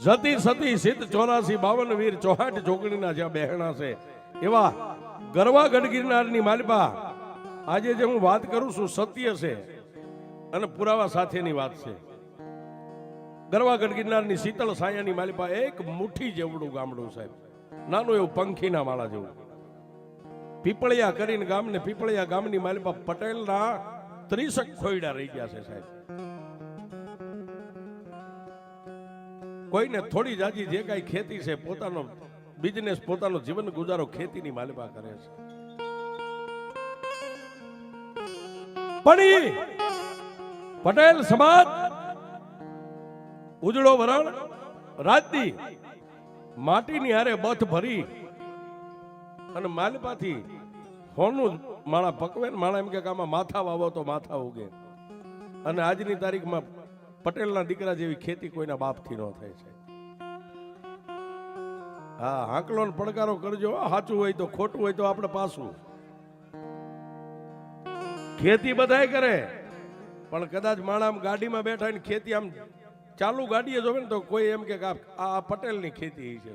જતી સતી સિદ્ધ ચોરાસી બાવન વીર ચોહાટ જોગણીના જ્યાં બહેણા છે. એવા ગરવા ગઢગીરનારની માલિપા, આજે જે હું વાત કરું છું સત્ય છે અને પુરાવા સાથેની વાત છે. ગરવા ગઢગીરનારની શીતળ સાયાની માલિપા એક મુઠ્ઠી જેવડું ગામડું સાહેબ નાનું એવું પંખીના માળા જેવું. પીપળિયા કરીને ગામ ને પીપળિયા ગામની માલિપા પટેલના ત્રીસક ખોયડા રહી ગયા છે સાહેબ. કોઈને થોડી જાજી જે કાંઈ ખેતી છે, પોતાનો બિઝનેસ પોતાનો જીવન ગુજારો ખેતીની માલિપા કરે છે. પણ પટેલ સમાજ, ઉજળો વરણ, રાજદી, માટીની હારે બથ ભરી અને માલિપાથી હોનું માળા પકવે ને માળા એમ કે આમાં માથા વાવો તો માથા ઉગે. અને આજની તારીખમાં પટેલના દીકરા જેવી ખેતી કોઈના બાપથી ન થાય છે. હા હાંકલો પડકારો કરજો સાચું હોય તો ખોટું હોય તો આપણે પાછું. ખેતી બધાય કરે, પણ કદાચ માણા આમ ગાડીમાં બેઠા ને ખેતી આમ ચાલુ ગાડીએ જોવે ને તો કોઈ એમ કે આ આ પટેલની ખેતી છે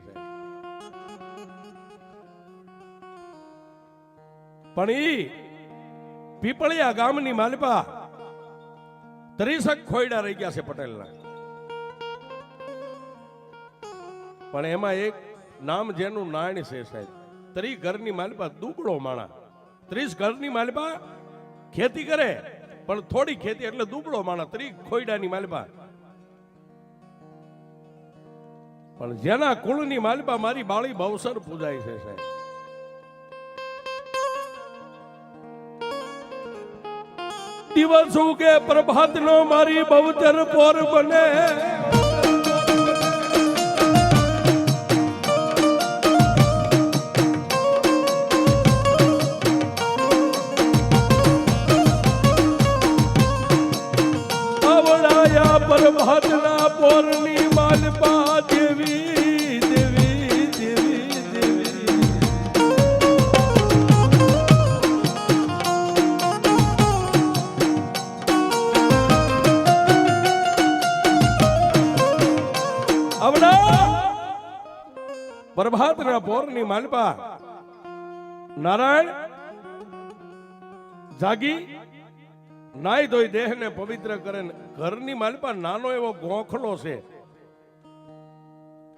પણ ઈ પીપળિયા ગામની માલિપા ત્રીસક ખોયડા રહી ગયા છે પટેલના. પણ એમાં એક નામ જેનું નાણ છે સાહેબ. ત્રી ઘરની માલિપા દુબળો માણા. ત્રીસ ઘરની માલિપા ખેતી કરે, પણ થોડી ખેતી એટલે દુબળો માણા ત્રી ખોયડાની માલિપા. પણ જેના કુળની માલિપા મારી બાળી બવસર પૂજાય છે સાહેબ. દિવસ ઉગે પ્રભાત નો મારી બહુચર પોર બને. પોરની માલપા. નારાયણ, જાગી. નાઈ ધોઈ દેહને પવિત્ર કરે ઘરની માલપા નાનો એવો ગોખલો છે.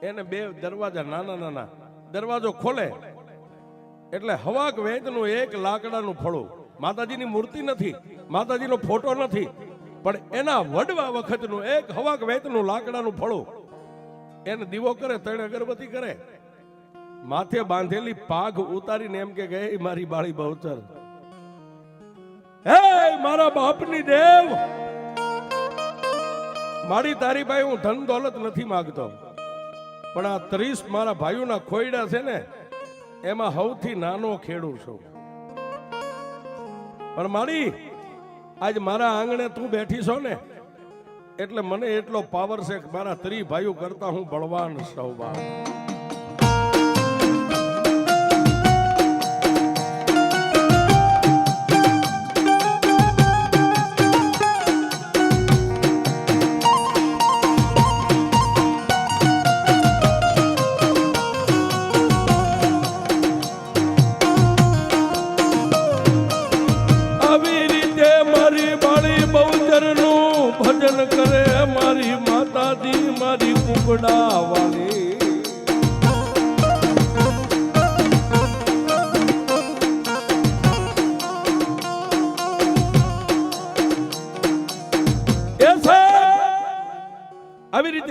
એને બે દરવાજા નાના નાના. દરવાજો ખોલે. એટલે હવાક વેદનું એક લાકડાનું ફળું. માતાજીની મૂર્તિ નથી, માતાજીનો ફોટો નથી. પણ એના વડવા વખતનું એક હવાક વેતનું લાકડાનું ફળું. એને દીવો કરે, તણે અગરબત્તી કરે. માથે બાંધેલી પાઘ ઉતારીને એમ કે ગઈ મારી બાળી બહુચર. હે, મારા બાપની દેવ. મારી તારી ભાઈ હું ધન દોલત નથી માંગતો, પણ આ ત્રીસ મારા ભાઈઓના ખોયડા છે ને, એમાં સૌથી નાનો ખેડૂ છું. પણ મારી, આજ મારા આંગણે તું બેઠી છો ને, એટલે મને એટલો પાવર છે મારા ત્રી ભાઈઓ કરતા હું બળવાન સૌ બાપ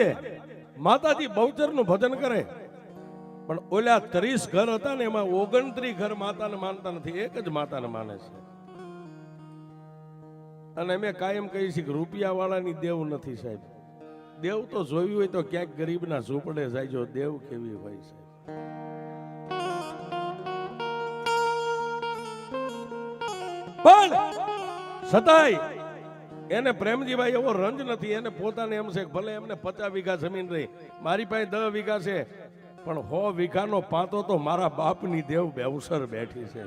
રીતે માતાજી બહુચરનું ભજન કરે. પણ ઓલા ત્રીસ ઘર હતા ને એમાં ઓગણત્રીસ ઘર માતાને માનતા નથી, એક જ માતાને માને છે. અને અમે કાયમ કહીએ છીએ કે રૂપિયા વાળાની દેવ નથી સાહેબ. દેવ તો જોયું હોય તો ક્યાંક ગરીબના ઝૂંપડે જાય, જો દેવ કેવી હોય છે પણ છતાંય એને પ્રેમજીભાઈ એવો રંજ નથી, એને પોતાને એમ છે ભલે એમને પચાસ વીઘા જમીન રહી, મારી પાસે દસ વીઘા છે, પણ હો વીઘાનો પાતો તો મારા બાપની દેવ બેવસર બેઠી છે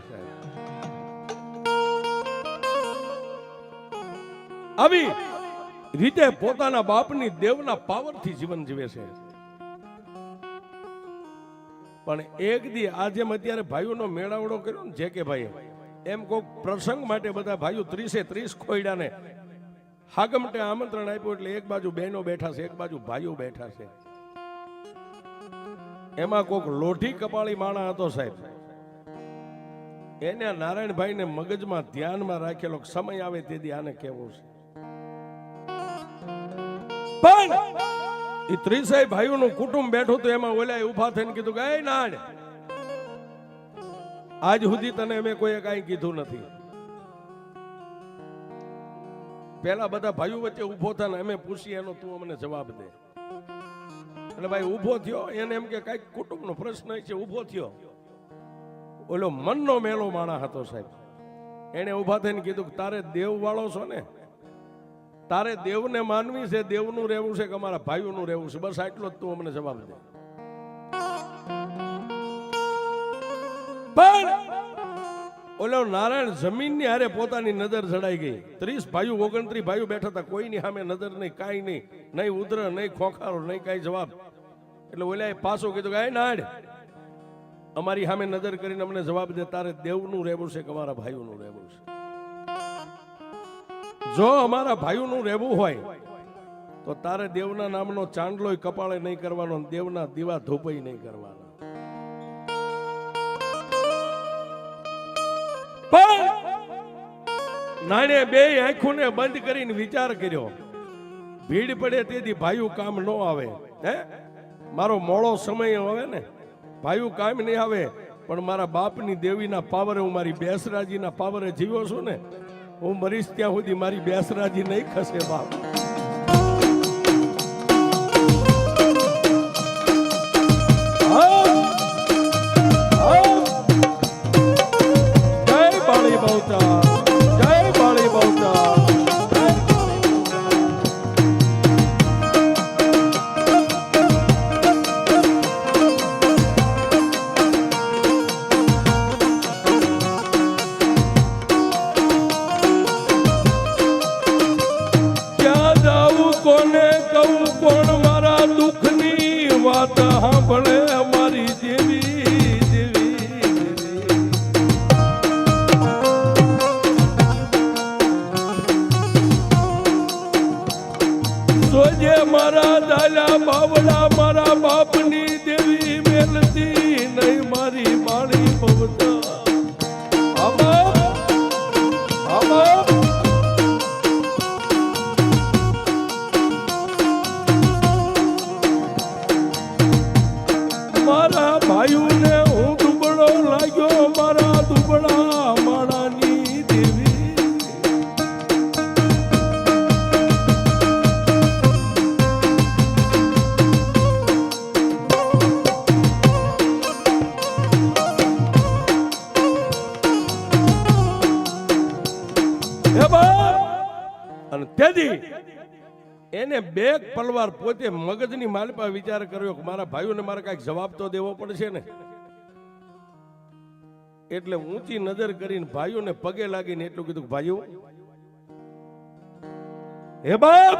આવી રીતે પોતાના બાપની દેવના પાવરથી જીવન જીવે છે. પણ એક દી આજે અત્યારે ભાઈઓનો મેળાવડો કર્યો ને, જે કે ભાઈ, એમ કોઈ પ્રસંગ માટે બધા ભાઈઓ ત્રીસે ત્રીસ ખોયડાને હાગમટે આમંત્રણ આપ્યું એટલે એક બાજુ બહેનો બેઠા છે, એક બાજુ ભાઈઓ બેઠા છે. એમાં કોક લોઢી કપાળી માણા હતો સાહેબ. એને નારાયણભાઈને મગજમાં ધ્યાનમાં રાખેલો સમય આવે તેથી આને કેવું છે. પણ એ ત્રીસેય ભાઈઓનું કુટુંબ બેઠું હતું, એમાં ઓલા ઊભા થઈને કીધું કે, "એ નાડ આજ સુધી તને મેં કોઈએ કાંઈ કીધું નથી. પેલા બધા ભાઈઓ વચ્ચે ઊભો થાય ને અમે પૂછીએ એનો તું અમને જવાબ દે. એટલે ભાઈ ઊભો થયો, એને એમ કે કાંઈક કુટુંબનો પ્રશ્ન છે, ઊભો થયો. ઓલો મનનો મેલો માણા હતો સાહેબ. એને ઊભા થઈને કીધું કે તારે દેવ વાળો છો ને, તારે દેવને માનવી છે, દેવનું રહેવું છે કે અમારા ભાઈઓનું રહેવું છે, બસ આટલો જ તું અમને જવાબ દે. ઓલો નારાયણ જમીનની હારે પોતાની નજર જડાઈ ગઈ. ત્રીસ ભાઈઓ, ઓગણત્રીસ ભાઈઓ બેઠા હતા. કોઈની સામે નજર નહીં, કાંઈ નહીં. નહીં ઉધર, નહીં ખોખારો, નહીં કાંઈ જવાબ. એટલે ઓલા પાછો કીધું કે, "એ નાડ, અમારી સામે નજર કરીને અમને જવાબ દે. તારે દેવનું રહેવું છે કે અમારા ભાઈઓનું રહેવું છે? જો અમારા ભાઈઓનું રહેવું હોય, તો તારે દેવના નામનો ચાંદલોય કપાળે નહીં કરવાનો દેવના દીવા ધોપાઈ નહીં કરવાના. નાણે બે આંખોને બંધ કરીને વિચાર કર્યો. ભીડ પડે તેથી ભાઈઓ કામ ન આવે. હે? મારો મોડો સમય આવે ને. ભાઈઓ કામ નહીં આવે, પણ મારા બાપની દેવીના પાવરે હું મારી બેસરાજીના પાવરે જીવ્યો છું ને. હું મરીશ ત્યાં સુધી મારી બેસરાજી નહીં ખસે બાપ. સોજે મારા દાલા બાવડા મારા એને બે પલવાર પોતે મગજની માલપા વિચાર કર્યો કે મારા ભાઈઓને મારે કાંઈક જવાબ તો દેવો પડશે ને? એટલે ઊંચી નજર કરીને ભાઈઓને પગે લાગીને એટલું કીધું ભાઈઓ, હે બાપ,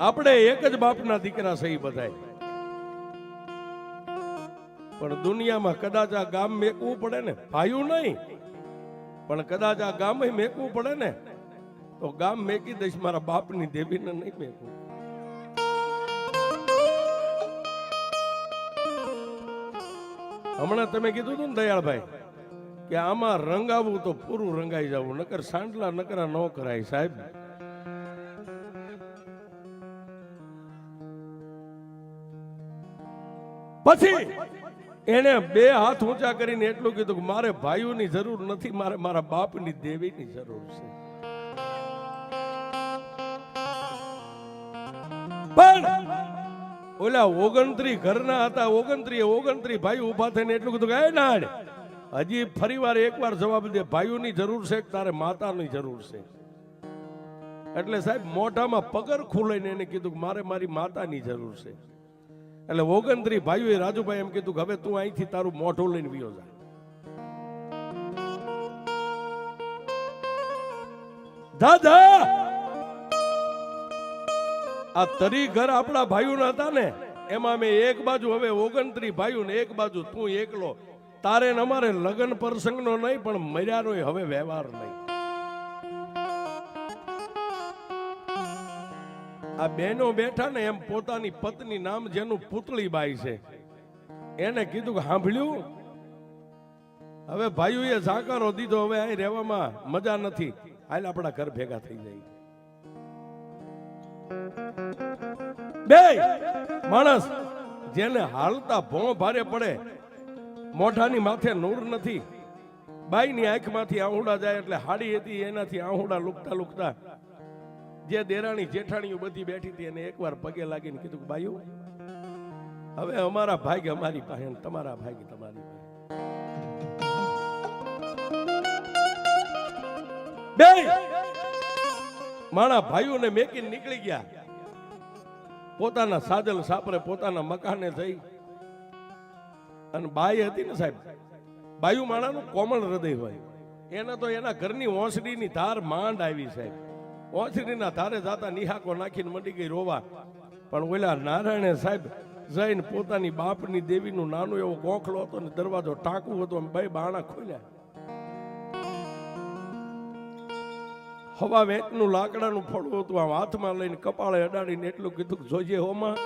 આપણે એક જ બાપના દીકરા સહી બધાય. પણ દુનિયામાં કદાચ આ ગામ મેકવું પડે ને? ભાઈઓ નહીં. પણ કદાચ આ ગામ મેકવું પડે ને? તો ગામ મેકી દઈશ, મારા બાપની દેવીને નહીં મેકું. હમણાં તમે કીધું હતું ને દયાળભાઈ, કે આમાં રંગાવવું તો પૂરું રંગાઈ જવું, નકર સાંડલા નકરા ન કરાય સાહેબ. પછી એને બે હાથ ઊંચા કરીને એટલું કીધું કે મારે ભાઈઓની જરૂર નથી, મારે મારા બાપની દેવીની જરૂર છે. પણ ઓલા ઓગણત્રી ઘરના હતા ઓગણત્રી ઓગણત્રી ભાઈ ઊભા થઈને એટલું કીધું કે, "એ નાડ, હજી ફરીવાર એકવાર જવાબ દે, ભાઈઓની જરૂર છે તારે માતાની જરૂર છે? એટલે સાહેબ, મોઢામાં પગર ખુલાઈને એને કીધું કે, મારે મારી માતાની જરૂર છે. એટલે ઓગણત્રી ભાઈઓએ રાજુભાઈ એમ કીધું કે, હવે તું અહીંથી તારું મોઢું લઈને વિયો જાય દાદા આ તરી ઘર આપણા ભાઈઓના હતા ને, એમાં મેં એક બાજુ હવે ઓગણત્રી ભાઈઓ ને એક બાજુ તું એકલો. તારે ને અમારે લગ્ન પ્રસંગનો નહીં, પણ મર્યાનો હવે વ્યવહાર નહીં. આ બહેનો બેઠા ને એમ પોતાની પત્ની નામ જેનું પુતળી બાઈ છે. એને કીધું કે સાંભળ્યું હવે ભાઈઓએ ઝાંકારો દીધો, હવે અહીં રહેવામાં મજા નથી. હાલ આપણા ઘર ભેગા થઈ જાય. બે માણસ જેને હાલતા ભો ભારે પડે, મોઢાની માથે નૂર નથી, બાઈની આંખમાંથી આહુડા જાય એટલે હાડી હતી, એનાથી આહુડા લુકતા લુકતા જે દેરાણી જેઠાણીઓ બધી બેઠી હતી એને એકવાર પગે લાગીને કીધું કે ભાઈઓ હવે અમારા ભાગ્ય અમારી પાસે તમારા ભાગ્ય તમારી પાસે. બે માણા ભાઈઓને મેકીને નીકળી ગયા. પોતાના સાજલ સાપરે પોતાના મકાને જઈ અને બાઈ હતી ને સાહેબ બાયુ માણાનું કોમળ હૃદય હોય. એને તો એના ઘરની ઓસડીની ધાર માંડ આવી સાહેબ ઓસડીના ધારે જાતા નિહાકો નાખીને મંડી ગઈ રોવા. પણ ઓલા નારાયણે સાહેબ જઈને પોતાની બાપની દેવીનું નાનું એવો ગોખલો હતો ને દરવાજો ટાંકું હતું અને બે બાણા ખોલ્યા. હવા વેચનું લાકડાનું ફળું હતું, આમ હાથમાં લઈને કપાળે અડાડીને એટલું કીધું જોજે હોમાં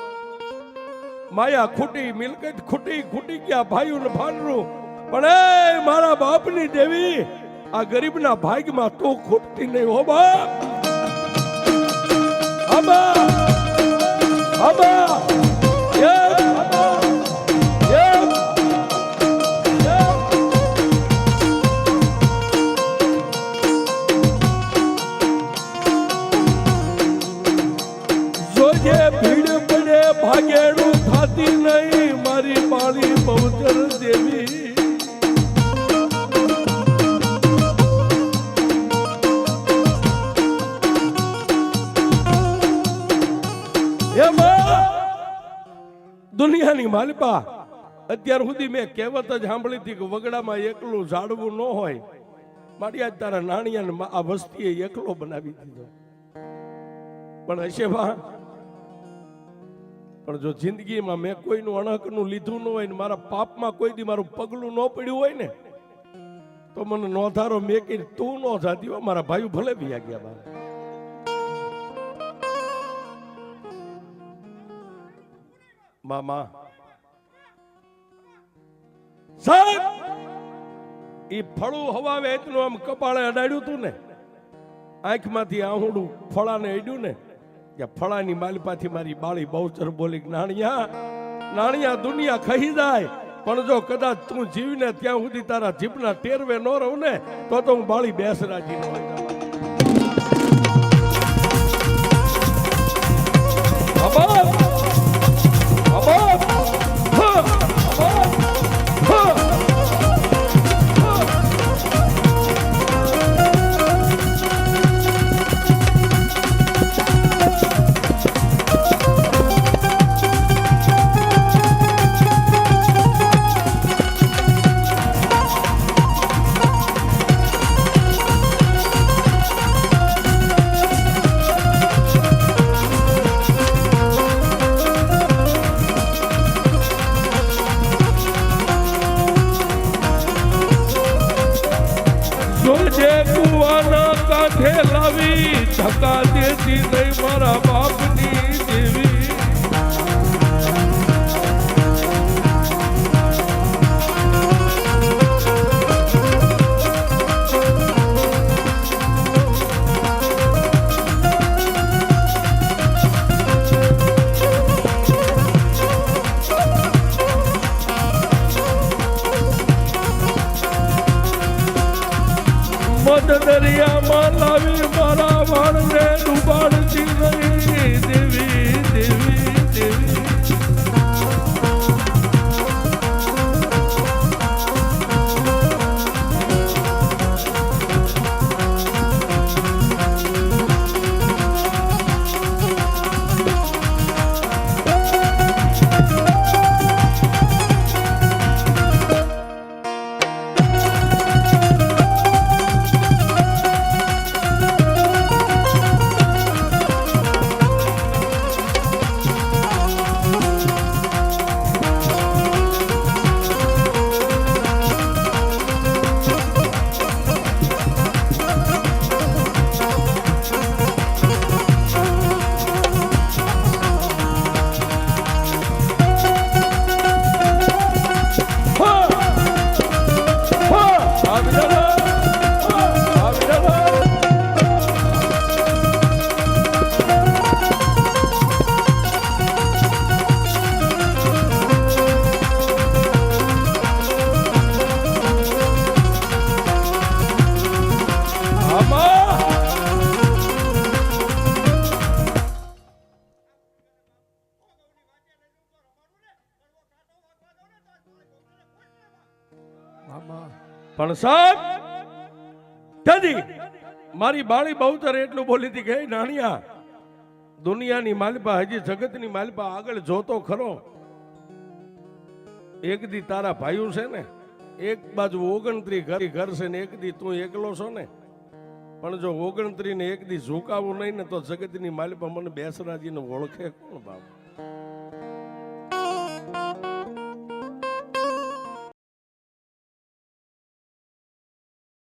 માયા ખૂટી, મિલકત ખૂટી ખૂટી ગયા ભાઈઓ ને ભાનરું. પણ એ મારા બાપની દેવી, આ ગરીબના ભાગમાં તો ખૂટતી નહીં હો બાપ. આબા આબા દુનિયાની અત્યાર સુધી મેં કહેવત જ સાંભળી હતી કે વગડામાં એકલું ઝાડવું ન હોય. મારી આજ તારા નાણિયાને મા- આ વસ્તીએ એકલો બનાવી દીધો. પણ હશે બા પણ જો જિંદગીમાં મેં કોઈનું અણહકનું લીધું ન હોય ને મારા પાપમાં કોઈ દી મારું પગલું ન પડ્યું હોય ને, તો મને નોધારો કે તું નો જાતી મારા ભાઈ ભલે બી ગયા બા મામા સાહેબ! એ ફળું હવા વેચનું આમ કપાળે અડાડ્યું હતું ને, આંખમાંથી આહુડું ફળાને અડ્યું ને, કે ફળાની માલપાથી મારી બાળી બહુચર બોલી નાણિયા નાણિયા દુનિયા ખહી જાય, પણ જો કદાચ તું જીવને ત્યાં સુધી તારા જીભના ટેરવે ન રહું ને, તો તો હું બાળી બેસરાજી ન હોય જોજે કુવાના કાંઠે લાવી છકા દેતી નહીં મારા બાપની મધ દરિયામાં લાવી મારા વાળને ડૂબાડતી દેવી દેવી. પણ સાહેબ, દાદી, મારી બાળી બહુતર એટલું બોલી હતી કે, "હે નાણિયા, દુનિયાની માલિપા, હજી જગતની માલિપા આગળ જોતો ખરો. એક દી તારા ભાઈઓ છે ને, એક બાજુ ઓગણત્રી ઘર ઘર છે ને, એક દી તું એકલો છો ને. પણ જો ઓગણત્રી ને એક દી ઝુકાવું નહીં ને તો જગતની માલિપા મને બેસરાજીને ઓળખે કોણ બાબા